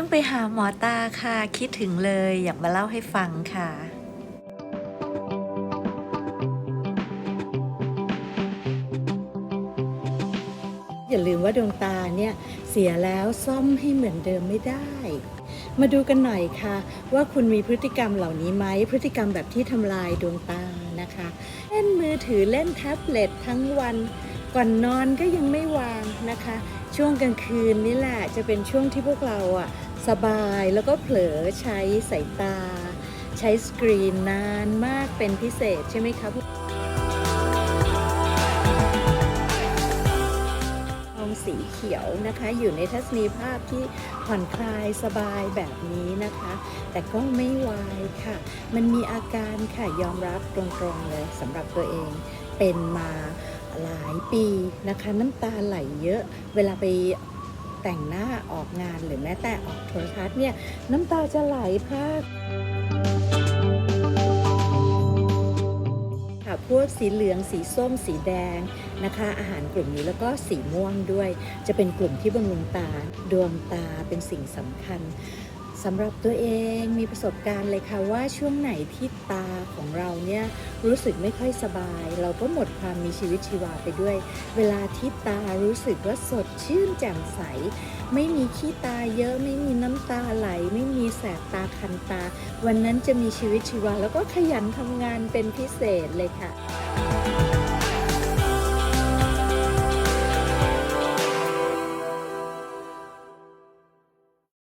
พิ่งไปหาหมอตาค่ะ คิดถึงเลยอยากมาเล่าให้ฟังค่ะอย่าลืมว่าดวงตาเนี่ยเสียแล้วซ่อมให้เหมือนเดิมไม่ได้ มาดูกันหน่อยค่ะ ว่าคุณมีพฤติกรรมเหล่านี้ไหมพฤติกรรมแบบที่ทำลายดวงตานะคะ เล่นมือถือเล่นแท็บเล็ตทั้งวัน ก่อนนอนก็ยังไม่วางนะคะ ช่วงกลางคืนนี่แหละจะเป็นช่วงที่พวกเราอะ สบายแล้วก็เผลอใช้สายตา ใช้สกรีนนานมากเป็นพิเศษใช่ไหมคะทองสีเขียวนะคะอยู่ในทัศนียภาพที่ผ่อนคลายสบายแบบนี้นะคะ แต่ก็ไม่วายค่ะ มันมีอาการค่ะยอมรับตรงๆเลยสำหรับตัวเองเป็นมาหลายปีนะคะ น้ำตาไหลเยอะเวลาไป แต่งหน้าออกงานหรือแม้แต่ออกโทรทัศน์เนี่ยน้ำตาจะไหลพากค่ะพวกสีเหลืองสีส้มสีแดงนะคะ อาหารกลุ่มนี้แล้วก็สีม่วงด้วย จะเป็นกลุ่มที่บำรุงตาดวงตาเป็นสิ่งสำคัญ สำหรับตัวเองมีประสบการณ์เลยค่ะว่าช่วงไหนที่ตาของเราเนี่ยรู้สึกไม่ค่อยสบาย เราก็หมดความมีชีวิตชีวาไปด้วย เวลาที่ตารู้สึกว่าสดชื่นแจ่มใส ไม่มีขี้ตาเยอะไม่มีน้ำตาไหล ไม่มีแสบตาคันตา วันนั้นจะมีชีวิตชีวา แล้วก็ขยันทำงานเป็นพิเศษเลยค่ะ